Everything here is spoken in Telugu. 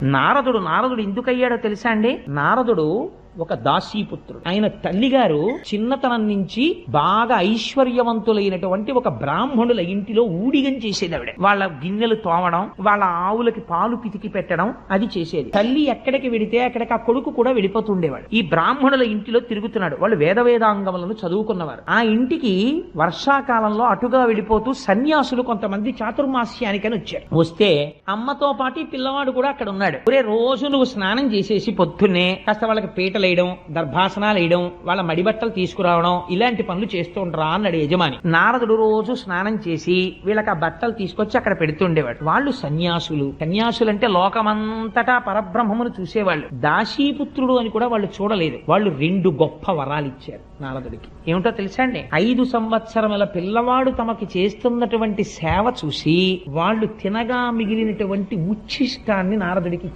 నారదుడు నారదుడు ఎందుకయ్యాడో తెలుసా అండి? నారదుడు ఒక దాసీపుత్రుడు. ఆయన తల్లిగారు చిన్నతనం నుంచి బాగా ఐశ్వర్యవంతులైనటువంటి ఒక బ్రాహ్మణుల ఇంటిలో ఊడిగం చేసేది ఆవిడ వాళ్ళ గిన్నెలు తోమడం వాళ్ళ ఆవులకి పాలు పితికి పెట్టడం అది చేసేది. తల్లి ఎక్కడికి వెడితే అక్కడికి ఆ కొడుకు కూడా వెళ్ళిపోతుండేవాడు. ఈ బ్రాహ్మణుల ఇంటిలో తిరుగుతున్నాడు. వాళ్ళు వేద వేదాంగములను చదువుకున్నవారు. ఆ ఇంటికి వర్షాకాలంలో అటుగా వెళ్ళిపోతూ సన్యాసులు కొంతమంది చాతుర్మాస్యానికని వచ్చారు. వస్తే అమ్మతో పాటు పిల్లవాడు కూడా అక్కడ ఉన్నాడు. ఒరే రోజు నువ్వు స్నానం చేసేసి పొద్దున్నే కాస్త వాళ్ళకి పీటలు వేయడం దర్భాసనాలు వేయడం వాళ్ళ మడిబట్టలు తీసుకురావడం ఇలాంటి పనులు చేస్తూ ఉండరా అన్నాడు యజమాని. నారదుడు రోజు స్నానం చేసి వీళ్ళకి ఆ బట్టలు తీసుకొచ్చి అక్కడ పెడుతుండేవాడు. వాళ్ళు సన్యాసులు. సన్యాసులు అంటే లోకమంతటా పరబ్రహ్మమును చూసేవాళ్ళు. దాసీపుత్రుడు అని కూడా వాళ్ళు చూడలేదు. వాళ్ళు రెండు గొప్ప వరాలు ఇచ్చారు నారదుడికి. ఏమిటో తెలుసా అండి? ఐదు సంవత్సరముల పిల్లవాడు తమకి చేస్తున్నటువంటి సేవ చూసి వాళ్ళు తినగా మిగిలినటువంటి ఉచ్ఛిష్టాన్ని నారదుడికి